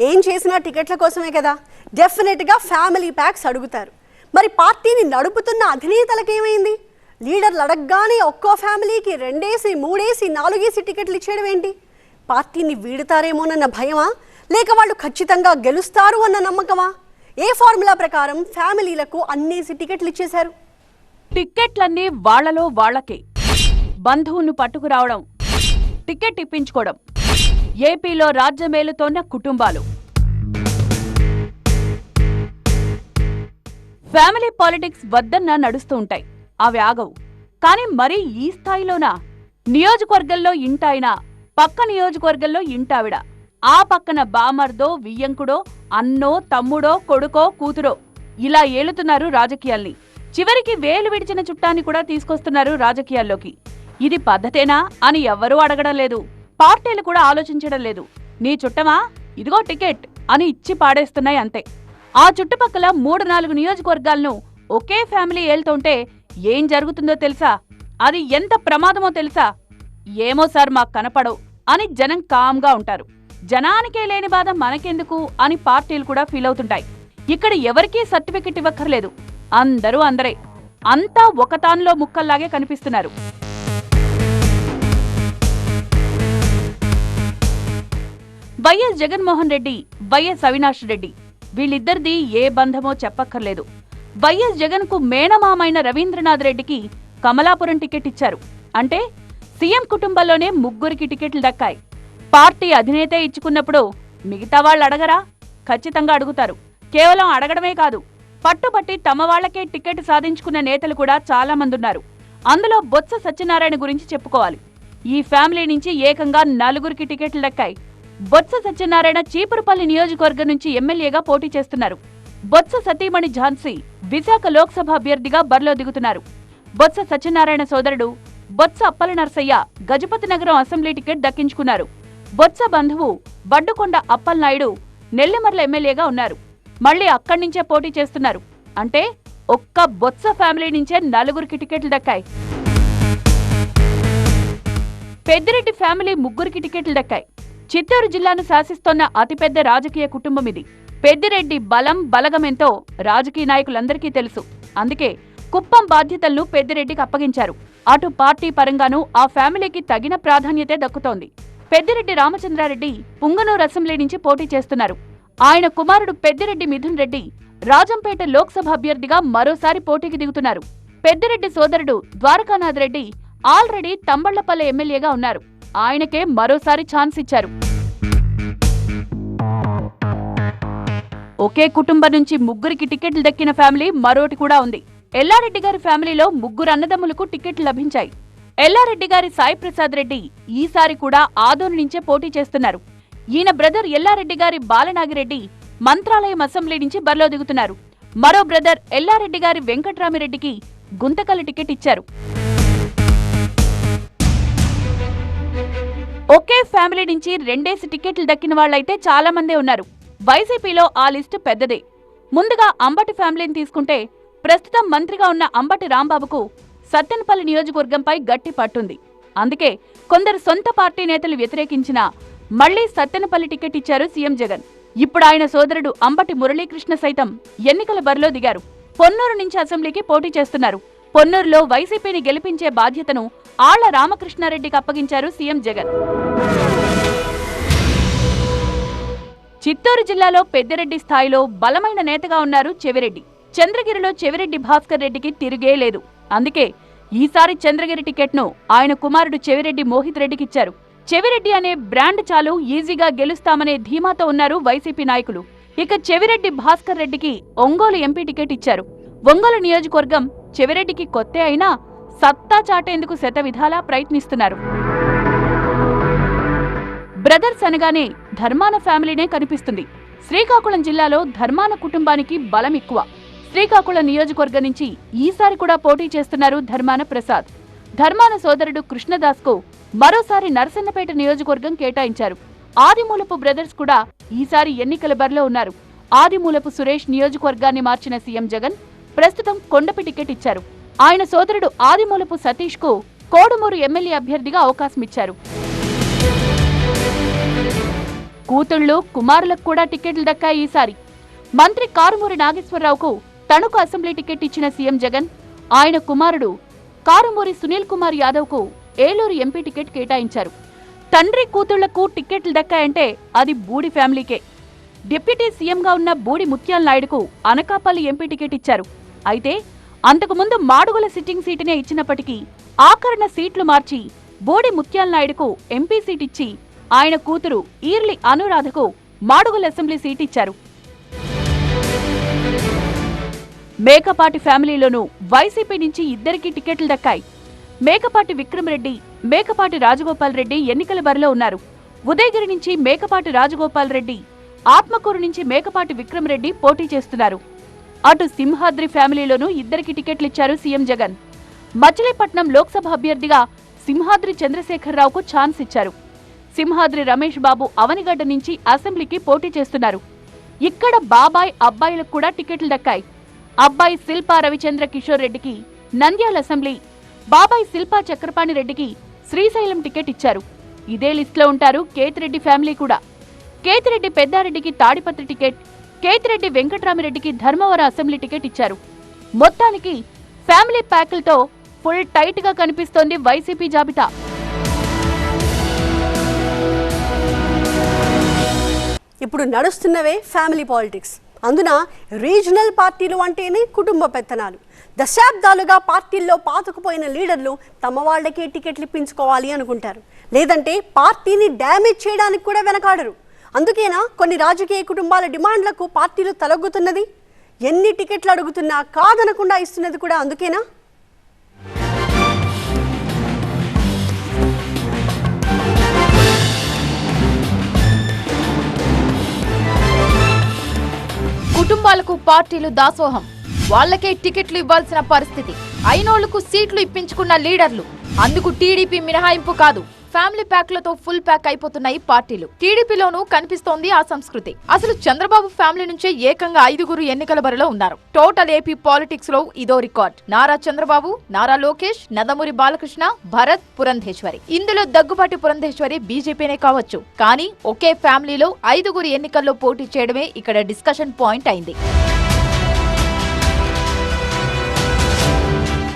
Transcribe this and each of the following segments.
ఏం చేసినా టికెట్ల కోసమే కదా? డెఫినెట్గా ఫ్యామిలీ ప్యాక్స్ అడుగుతారు. మరి పార్టీని నడుపుతున్న అధినేతలకేమైంది? లీడర్లు అడగగానే ఒక్కో ఫ్యామిలీకి రెండేసి మూడేసి నాలుగేసి టికెట్లు ఇచ్చేయడం ఏంటి? పార్టీని వీడుతారేమోనన్న భయమా? లేక వాళ్ళు ఖచ్చితంగా గెలుస్తారు అన్న నమ్మకమా? ఏ ఫార్ములా ప్రకారం ఫ్యామిలీలకు అన్నేసి టికెట్లు ఇచ్చేశారు? టిక్కెట్లన్నీ వాళ్ళలో వాళ్ళకే బంధువును పట్టుకురావడం. టికెట్ ఇప్పించుకోవడం. ఏపీలో రాజ్యమేలుతోన్న కుటుంబాలు. ఫ్యామిలీ పాలిటిక్స్ వద్దన్న నడుస్తూ ఉంటాయి. అవి ఆగవు. కానీ మరీ ఈ స్థాయిలోనా? నియోజకవర్గంలో ఇంటాయన? పక్క నియోజకవర్గంలో ఇంటావిడ? ఆ పక్కన బామర్దో వియ్యంకుడో అన్నో తమ్ముడో కొడుకో కూతురో? ఇలా ఏలుతున్నారు రాజకీయాల్ని. చివరికి వేలు విడిచిన చుట్టాన్ని కూడా తీసుకొస్తున్నారు రాజకీయాల్లోకి. ఇది పద్ధతేనా అని ఎవ్వరూ అడగడం లేదు. పార్టీలు కూడా ఆలోచించడం లేదు. నీ చుట్టమా? ఇదిగో టికెట్ అని ఇచ్చి పాడేస్తున్నాయి అంతే. ఆ చుట్టుపక్కల మూడు నాలుగు నియోజకవర్గాలను ఒకే ఫ్యామిలీ ఏళ్తుంటే ఏం జరుగుతుందో తెలుసా? అది ఎంత ప్రమాదమో తెలుసా? ఏమో సార్ మాకు కనపడవు అని జనం కామ్గా ఉంటారు. జనానికే లేని బాధ మనకెందుకు అని పార్టీలు కూడా ఫీల్ అవుతుంటాయి. ఇక్కడ ఎవరికీ సర్టిఫికెట్ ఇవ్వక్కర్లేదు. అందరూ అందరే. అంతా ఒకతాన్లో ముక్కల్లాగే కనిపిస్తున్నారు. YS Jaganmohan Reddy YS Avinash Reddy. వీళ్ళిద్దరిది ఏ బంధమో చెప్పక్కర్లేదు. వైఎస్ జగన్కు మేనమామైన రవీంద్రనాథ్ రెడ్డికి కమలాపురం టికెట్ ఇచ్చారు. అంటే సీఎం కుటుంబంలోనే ముగ్గురికి టికెట్లు దక్కాయి. పార్టీ అధినేతే ఇచ్చుకున్నప్పుడు మిగతా వాళ్ళు అడగరా? ఖచ్చితంగా అడుగుతారు. కేవలం అడగడమే కాదు పట్టుబట్టి తమ వాళ్ళకే టికెట్ సాధించుకున్న నేతలు కూడా చాలా మంది ఉన్నారు. అందులో బొత్స సత్యనారాయణ గురించి చెప్పుకోవాలి. ఈ ఫ్యామిలీ నుంచి ఏకంగా నలుగురికి టికెట్లు దక్కాయి. బొత్స సత్యనారాయణ చీపురుపల్లి నియోజకవర్గం నుంచి ఎమ్మెల్యేగా పోటీ చేస్తున్నారు. బొత్స సతీమణి ఝాన్సీ విశాఖ లోక్సభ అభ్యర్థిగా బరిలో దిగుతున్నారు. బొత్స సత్యనారాయణ సోదరుడు బొత్స అప్పల నరసయ్య గజపతి నగరం అసెంబ్లీ టికెట్ దక్కించుకున్నారు. బొత్స బంధువు బడ్డుకొండ అప్పలనాయుడు నెల్లిమర్ల ఎమ్మెల్యేగా ఉన్నారు. మళ్ళీ అక్కడి నుంచే పోటీ చేస్తున్నారు. అంటే ఒక్క బొత్స ఫ్యామిలీ నుంచే నలుగురికి టికెట్లు దక్కాయి. పెద్దిరెడ్డి ఫ్యామిలీ ముగ్గురికి టికెట్లు దక్కాయి. చిత్తూరు జిల్లాను శాసిస్తోన్న అతిపెద్ద రాజకీయ కుటుంబం ఇది. పెద్దిరెడ్డి బలం బలగమెంతో రాజకీయ నాయకులందరికీ తెలుసు. అందుకే కుప్పం బాధ్యతలను పెద్దిరెడ్డికి అప్పగించారు. అటు పార్టీ పరంగానూ ఆ ఫ్యామిలీకి తగిన ప్రాధాన్యతే దక్కుతోంది. పెద్దిరెడ్డి రామచంద్రారెడ్డి పుంగనూరు అసెంబ్లీ నుంచి పోటీ చేస్తున్నారు. ఆయన కుమారుడు పెద్దిరెడ్డి మిథున్ రెడ్డి రాజంపేట లోక్సభ అభ్యర్థిగా మరోసారి పోటీకి దిగుతున్నారు. పెద్దిరెడ్డి సోదరుడు ద్వారకానాథ్ రెడ్డి ఆల్రెడీ తంబళ్ళపల్లె ఎమ్మెల్యేగా ఉన్నారు. ఆయనకే మరోసారి ఛాన్స్ ఇచ్చారు. ఒకే కుటుంబం నుంచి ముగ్గురికి టికెట్లు దక్కిన ఫ్యామిలీ మరోటి కూడా ఉంది. ఎల్లారెడ్డి గారి ఫ్యామిలీలో ముగ్గురు అన్నదమ్ములకు టికెట్లు లభించాయి. ఎల్లారెడ్డి గారి సాయి ప్రసాద్ రెడ్డి ఈసారి కూడా ఆదోని నుంచే పోటీ చేస్తున్నారు. ఈయన బ్రదర్ ఎల్లారెడ్డి గారి బాలనాగిరెడ్డి మంత్రాలయం అసెంబ్లీ నుంచి బరిలో దిగుతున్నారు. మరో బ్రదర్ ఎల్లారెడ్డి గారి వెంకట్రామిరెడ్డికి గుంతకల్ టికెట్ ఇచ్చారు. ఒకే ఫ్యామిలీ నుంచి రెండేసి టికెట్లు దక్కిన వాళ్ళైతే చాలా మందే ఉన్నారు. వైసీపీలో ఆ లిస్టు పెద్దదే. ముందుగా అంబటి ఫ్యామిలీని తీసుకుంటే ప్రస్తుతం మంత్రిగా ఉన్న అంబటి రాంబాబుకు సత్తెనపల్లి నియోజకవర్గంపై గట్టి పట్టుంది. అందుకే కొందరు సొంత పార్టీ నేతలు వ్యతిరేకించినా మళ్ళీ సత్తెనపల్లి టికెట్ ఇచ్చారు సీఎం జగన్. ఇప్పుడు ఆయన సోదరుడు అంబటి మురళీకృష్ణ సైతం ఎన్నికల బరిలో దిగారు. పొన్నూరు నుంచి అసెంబ్లీకి పోటీ చేస్తున్నారు. పొన్నూరులో వైసీపీని గెలిపించే బాధ్యతను ఆళ్ళ రామకృష్ణారెడ్డికి అప్పగించారు సీఎం జగన్. చిత్తూరు జిల్లాలో పెద్దిరెడ్డి స్థాయిలో బలమైన నేతగా ఉన్నారు చెవిరెడ్డి. చంద్రగిరిలో చెవిరెడ్డి భాస్కర్ రెడ్డికి తిరిగే లేదు. అందుకే ఈసారి చంద్రగిరి టికెట్ను ఆయన కుమారుడు చెవిరెడ్డి మోహిత్ రెడ్డికిచ్చారు చెవిరెడ్డి అనే బ్రాండ్ చాలు ఈజీగా గెలుస్తామనే ధీమాతో ఉన్నారు వైసీపీ నాయకులు. ఇక చెవిరెడ్డి భాస్కర్ రెడ్డికి ఒంగోలు ఎంపీ టికెట్ ఇచ్చారు. ఒంగోలు నియోజకవర్గం చెవిరెడ్డికి కొత్తే అయినా సత్తా చాటేందుకు శత విధాలా ప్రయత్నిస్తున్నారు. బ్రదర్స్ అనగానే ధర్మాన ఫ్యామిలీనే కనిపిస్తుంది. శ్రీకాకుళం జిల్లాలో ధర్మాన కుటుంబానికి బలం ఎక్కువ. శ్రీకాకుళం నియోజకవర్గం నుంచి ఈసారి కూడా పోటీ చేస్తున్నారు ధర్మాన ప్రసాద్. ధర్మాన సోదరుడు కృష్ణదాస్కు మరోసారి నరసన్నపేట నియోజకవర్గం కేటాయించారు. ఆదిమూలపు బ్రదర్స్ కూడా ఈసారి ఎన్నికల బరిలో ఉన్నారు. ఆదిమూలపు సురేష్ నియోజకవర్గాన్ని మార్చిన సీఎం జగన్ ప్రస్తుతం కొండపి టికెట్ ఇచ్చారు. ఆయన సోదరుడు ఆదిమూలపు సతీష్కు కోడుమూరు ఎమ్మెల్యే అభ్యర్థిగా అవకాశం ఇచ్చారు. కూతుళ్ళు కుమారులకు కూడా టికెట్లు దక్కాయి ఈసారి. మంత్రి కారుమూరి నాగేశ్వరరావుకు తణుకు అసెంబ్లీ టికెట్ ఇచ్చిన సీఎం జగన్ ఆయన కుమారుడు కారుమూరి సునీల్ కుమార్ యాదవ్కు ఏలూరు ఎంపీ టికెట్ కేటాయించారు. తండ్రి కూతుళ్ళకు టికెట్లు దక్కాయంటే అది బూడి ఫ్యామిలీకే. డిప్యూటీ సీఎంగా ఉన్న బూడి ముత్యాల నాయుడుకు అనకాపల్లి ఎంపీ టికెట్ ఇచ్చారు. అయితే అంతకుముందు మాడుగుల సిట్టింగ్ సీటునే ఇచ్చినప్పటికీ ఆకరణ సీట్లు మార్చి బోడి ముత్యాల నాయుడుకు ఎంపీ సీట్ ఇచ్చి ఆయన కూతురు ఈర్లి అనురాధకు మాడుగుల అసెంబ్లీ సీట్ ఇచ్చారు మేకపాటి ఫ్యామిలీలోనూ వైసీపీ నుంచి ఇద్దరికి టికెట్లు దక్కాయి. మేకపాటి విక్రమరెడ్డి మేకపాటి రాజగోపాల్ రెడ్డి ఎన్నికల బరిలో ఉన్నారు. ఉదయగిరి నుంచి మేకపాటి రాజగోపాల్ రెడ్డి ఆత్మకూరు నుంచి మేకపాటి విక్రమరెడ్డి పోటీ చేస్తున్నారు. అటు సింహాద్రి ఫ్యామిలీలోనూ ఇద్దరికి టికెట్లు ఇచ్చారు సీఎం జగన్. మచిలీపట్నం లోక్సభ అభ్యర్థిగా సింహాద్రి చంద్రశేఖరరావుకు ఛాన్స్ ఇచ్చారు. సింహాద్రి రమేష్ బాబు అవనిగడ్డ నుంచి అసెంబ్లీకి పోటీ చేస్తున్నారు. ఇక్కడ బాబాయ్ అబ్బాయిలకు కూడా టికెట్లు దక్కాయి. అబ్బాయి శిల్పా రవిచంద్ర కిషోర్ రెడ్డికి నంద్యాల అసెంబ్లీ. బాబాయ్ శిల్పా చక్రపాణి రెడ్డికి శ్రీశైలం టికెట్ ఇచ్చారు. ఇదే లిస్టులో ఉంటారు కేతిరెడ్డి ఫ్యామిలీ కూడా. కేతిరెడ్డి పెద్దారెడ్డికి తాడిపత్రి టికెట్ కేతిరెడ్డి వెంకటరామిరెడ్డికి ధర్మవరం అసెంబ్లీ టికెట్ ఇచ్చారు. మొత్తానికి ఫ్యామిలీ ప్యాకులతో ఫుల్ టైట్గా కనిపిస్తోంది వైసీపీ జాబితా. ఇప్పుడు నడుస్తున్నవే ఫ్యామిలీ పాలిటిక్స్. అందున రీజనల్ పార్టీలు అంటేనే కుటుంబ పెత్తనాలు. దశాబ్దాలుగా పార్టీల్లో పాతుకుపోయిన లీడర్లు తమ వాళ్ళకే టికెట్లు ఇప్పించుకోవాలి అనుకుంటారు. లేదంటే పార్టీని డ్యామేజ్ చేయడానికి కూడా వెనకాడరు. అందుకేనా కొన్ని రాజకీయ కుటుంబాల డిమాండ్లకు పార్టీలు తలగుతున్నది ఎన్ని టికెట్లు అడుగుతున్నా కాదనకుండా ఇస్తున్నది కూడా అందుకేనా? కుటుంబాలకు పార్టీలు దాసోహం. వాళ్ళకే టికెట్లు ఇవ్వాల్సిన పరిస్థితి. అయినోళ్ళకు సీట్లు ఇప్పించుకున్న లీడర్లు. అందుకు టీడీపీ మినహాయింపు కాదు. ఫ్యామిలీ ప్యాక్లతో ఫుల్ ప్యాక్ అయిపోతున్నాయి పార్టీలు. టీడీపీలోనూ కనిపిస్తోంది ఆ సంస్కృతి. అసలు చంద్రబాబు ఫ్యామిలీ నుంచే ఏకంగా ఐదుగురు ఎన్నికల బరిలో ఉన్నారు. టోటల్ ఏపీ పాలిటిక్స్లో ఇదో రికార్డ్. నారా చంద్రబాబు నారా లోకేష్ నందమూరి బాలకృష్ణ భరత్ పురంధేశ్వరి. ఇందులో దగ్గుబాటి పురంధేశ్వరి బీజేపీనే కావచ్చు. కానీ ఒకే ఫ్యామిలీలో ఐదుగురు ఎన్నికల్లో పోటీ చేయడమే ఇక్కడ డిస్కషన్ పాయింట్ అయింది.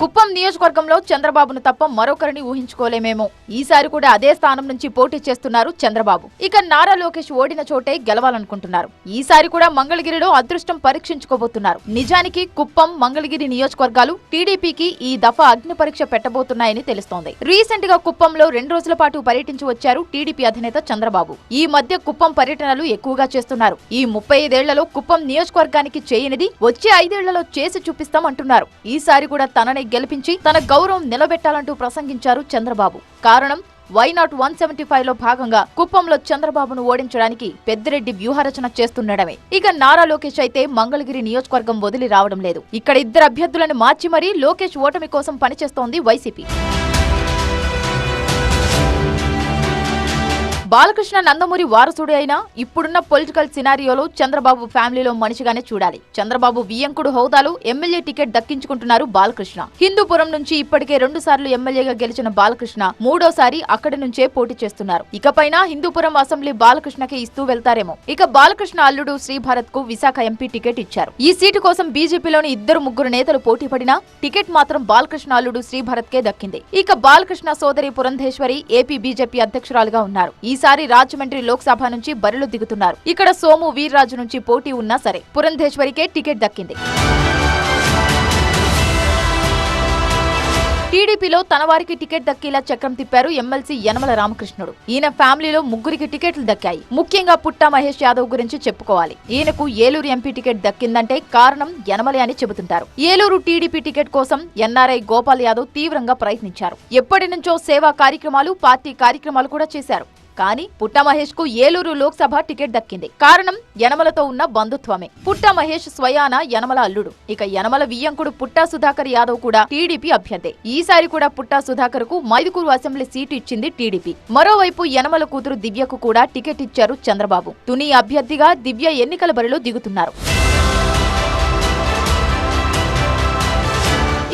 కుప్పం నియోజకవర్గంలో చంద్రబాబును తప్ప మరొకరిని ఊహించుకోలేమేమో. ఈసారి కూడా అదే స్థానం నుంచి పోటీ చేస్తున్నారు చంద్రబాబు. ఇక నారా లోకేష్ ఓడిన చోటే గెలవాలనుకుంటున్నారు. ఈసారి కూడా మంగళగిరిలో అదృష్టం పరీక్షించుకోబోతున్నారు. నిజానికి కుప్పం మంగళగిరి నియోజకవర్గాలు టీడీపీకి ఈ దఫా అగ్ని పరీక్ష పెట్టబోతున్నాయని తెలుస్తోంది. రీసెంట్గా కుప్పంలో రెండు రోజుల పాటు పర్యటించి వచ్చారు టీడీపీ అధినేత చంద్రబాబు. ఈ మధ్య కుప్పం పర్యటనలు ఎక్కువగా చేస్తున్నారు. ఈ ముప్పై ఐదేళ్ళలో కుప్పం నియోజకవర్గానికి చేయనిది వచ్చే ఐదేళ్ళలో చేసి చూపిస్తామంటున్నారు. ఈసారి కూడా తనని గెలిపించి తన గౌరవం నిలబెట్టాలంటూ ప్రసంగించారు చంద్రబాబు. కారణం వై నాట్ వన్ సెవెంటీ ఫైవ్లో భాగంగా కుప్పంలో చంద్రబాబును ఓడించడానికి పెద్దిరెడ్డి వ్యూహరచన చేస్తుండడమే. ఇక నారా లోకేష్ అయితే మంగళగిరి నియోజకవర్గం వదిలి రావడం లేదు. ఇక్కడ ఇద్దరు అభ్యర్థులను మార్చి మరీ లోకేష్ ఓటమి కోసం పనిచేస్తోంది వైసీపీ. బాలకృష్ణ నందమూరి వారసుడు అయినా ఇప్పుడున్న పొలిటికల్ సినారియోలో చంద్రబాబు ఫ్యామిలీలో మనిషిగానే చూడాలి. చంద్రబాబు వియ్యంకుడు హోదాలో ఎమ్మెల్యే టికెట్ దక్కించుకుంటున్నారు బాలకృష్ణ. హిందూపురం నుంచి ఇప్పటికే రెండు సార్లు ఎమ్మెల్యేగా గెలిచిన బాలకృష్ణ మూడోసారి అక్కడి నుంచే పోటీ చేస్తున్నారు. ఇకపైన హిందూపురం అసెంబ్లీ బాలకృష్ణకి ఇస్తూ వెళ్తారేమో. ఇక బాలకృష్ణ అల్లుడు శ్రీభారత్కు విశాఖ ఎంపీ టికెట్ ఇచ్చారు. ఈ సీటు కోసం బీజేపీలోని ఇద్దరు ముగ్గురు నేతలు పోటీ పడినా టికెట్ మాత్రం బాలకృష్ణ అల్లుడు శ్రీభారత్ కే దక్కింది. ఇక బాలకృష్ణ సోదరి పురంధేశ్వరి ఏపీ బీజేపీ అధ్యక్షురాలుగా ఉన్నారు. ఈ ఈసారి రాజమండ్రి లోక్సభ నుంచి బరిలో దిగుతున్నారు. ఇక్కడ సోము వీర్రాజు నుంచి పోటీ ఉన్నా సరే పురంధేశ్వరికే టికెట్ దక్కింది. టీడీపీలో తన వారికి టికెట్ దక్కేలా చక్రం తిప్పారు ఎమ్మెల్సీ యనమల రామకృష్ణుడు. ఈయన ఫ్యామిలీలో ముగ్గురికి టికెట్లు దక్కాయి. ముఖ్యంగా పుట్టా మహేష్ యాదవ్ గురించి చెప్పుకోవాలి. ఈయనకు ఏలూరు ఎంపీ టికెట్ దక్కిందంటే కారణం యనమలే అని చెబుతుంటారు. ఏలూరు టీడీపీ టికెట్ కోసం ఎన్ఆర్ఐ గోపాల్ యాదవ్ తీవ్రంగా ప్రయత్నించారు. ఎప్పటి నుంచో సేవా కార్యక్రమాలు పార్టీ కార్యక్రమాలు కూడా చేశారు. కానీ పుట్ట మహేష్కు ఏలూరు లోక్సభ టికెట్ దక్కింది. కారణం యనమలతో ఉన్న బంధుత్వమే. పుట్ట మహేష్ స్వయాన యనమల అల్లుడు. ఇక యనమల వియ్యంకుడు పుట్టా సుధాకర్ యాదవ్ కూడా టీడీపీ అభ్యర్థి. ఈసారి కూడా పుట్టా సుధాకర్కు మైదుకూరు అసెంబ్లీ సీటు ఇచ్చింది టీడీపీ. మరోవైపు యనమల కూతురు దివ్యకు కూడా టికెట్ ఇచ్చారు చంద్రబాబు. తుని అభ్యర్థిగా దివ్య ఎన్నికల బరిలో దిగుతున్నారు.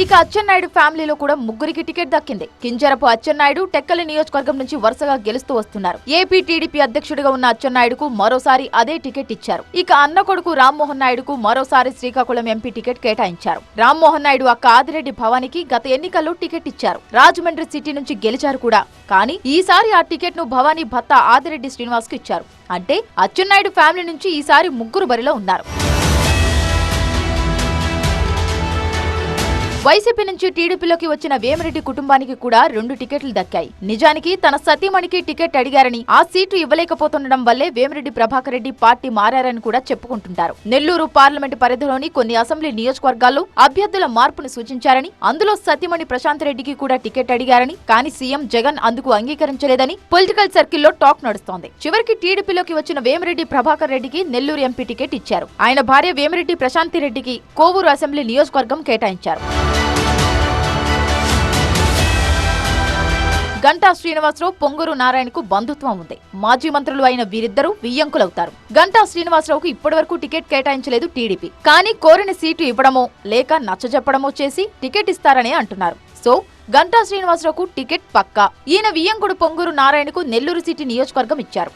ఇక అచ్చెన్నాయుడు ఫ్యామిలీలో కూడా ముగ్గురికి టికెట్ దక్కింది. కింజరపు అచ్చెన్నాయుడు టెక్కలి నియోజకవర్గం నుంచి వరుసగా గెలుస్తూ వస్తున్నారు. ఏపీ టీడీపీ అధ్యక్షుడిగా ఉన్న అచ్చెన్నాయుడుకు మరోసారి అదే టికెట్ ఇచ్చారు. ఇక అన్న కొడుకు రామ్మోహన్ నాయుడుకు మరోసారి శ్రీకాకుళం ఎంపీ టికెట్ కేటాయించారు. రామ్మోహన్ నాయుడు అక్క ఆదిరెడ్డి భవానికి గత ఎన్నికల్లో టికెట్ ఇచ్చారు. రాజమండ్రి సిటీ నుంచి గెలిచారు కూడా. కానీ ఈసారి ఆ టికెట్ను భవానీ భర్త ఆదిరెడ్డి శ్రీనివాస్కు ఇచ్చారు. అంటే అచ్చెన్నాయుడు ఫ్యామిలీ నుంచి ఈసారి ముగ్గురు బరిలో ఉన్నారు. వైసీపీ నుంచి టీడీపీలోకి వచ్చిన వేమిరెడ్డి కుటుంబానికి కూడా రెండు టికెట్లు దక్కాయి. నిజానికి తన సతీమణికి టికెట్ అడిగారని ఆ సీటు ఇవ్వలేకపోతుండడం వల్లే వేమిరెడ్డి ప్రభాకర్ రెడ్డి పార్టీ మారారని కూడా చెప్పుకుంటుంటారు. నెల్లూరు పార్లమెంటు పరిధిలోని కొన్ని అసెంబ్లీ నియోజకవర్గాల్లో అభ్యర్థుల మార్పును సూచించారని అందులో సతీమణి ప్రశాంత్ రెడ్డికి కూడా టికెట్ అడిగారని కానీ సీఎం జగన్ అందుకు అంగీకరించలేదని పొలిటికల్ సర్కిల్లో టాక్ నడుస్తోంది. చివరికి టీడీపీలోకి వచ్చిన వేమిరెడ్డి ప్రభాకర్ రెడ్డికి నెల్లూరు ఎంపీ టికెట్ ఇచ్చారు. ఆయన భార్య వేమిరెడ్డి ప్రశాంతి రెడ్డికి కోవూరు అసెంబ్లీ నియోజకవర్గం కేటాయించారు. గంటా శ్రీనివాసరావు పొంగూరు నారాయణకు బంధుత్వం ఉంది. మాజీ మంత్రులు అయిన వీరిద్దరూ వియ్యంకులవుతారు. గంటా శ్రీనివాసరావుకు ఇప్పటివరకు టికెట్ కేటాయించలేదు టీడీపీ. కానీ కోరిన సీటు ఇవ్వడమో లేక నచ్చజెప్పడమో చేసి టికెట్ ఇస్తారని అంటున్నారు. సో గంటా శ్రీనివాసరావుకు టికెట్ పక్కా. ఈయన వియ్యంకుడు పొంగూరు నారాయణకు నెల్లూరు సిటీ నియోజకవర్గం ఇచ్చారు.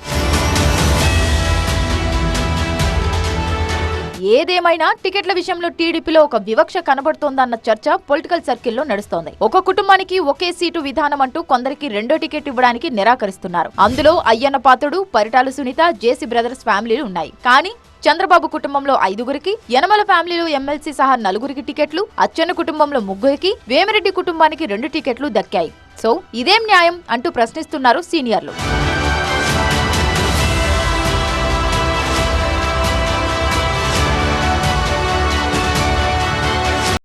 ఏదేమైనా టికెట్ల విషయంలో టీడీపీలో ఒక వివక్ష కనబడుతోందన్న చర్చ పొలిటికల్ సర్కిల్లో నడుస్తోంది. ఒక కుటుంబానికి ఒకే సీటు విధానం అంటూ కొందరికి రెండో టికెట్ ఇవ్వడానికి నిరాకరిస్తున్నారు. అందులో అయ్యన్న పాత్రుడు పరిటాలు సునీత జేసీ బ్రదర్స్ ఫ్యామిలీలు ఉన్నాయి. కానీ చంద్రబాబు కుటుంబంలో ఐదుగురికి యనమల ఫ్యామిలీలో ఎమ్మెల్సీ సహా నలుగురికి టికెట్లు అచ్చెన్న కుటుంబంలో ముగ్గురికి వేమిరెడ్డి కుటుంబానికి రెండు టికెట్లు దక్కాయి. సో ఇదేం న్యాయం అంటూ ప్రశ్నిస్తున్నారు సీనియర్లు.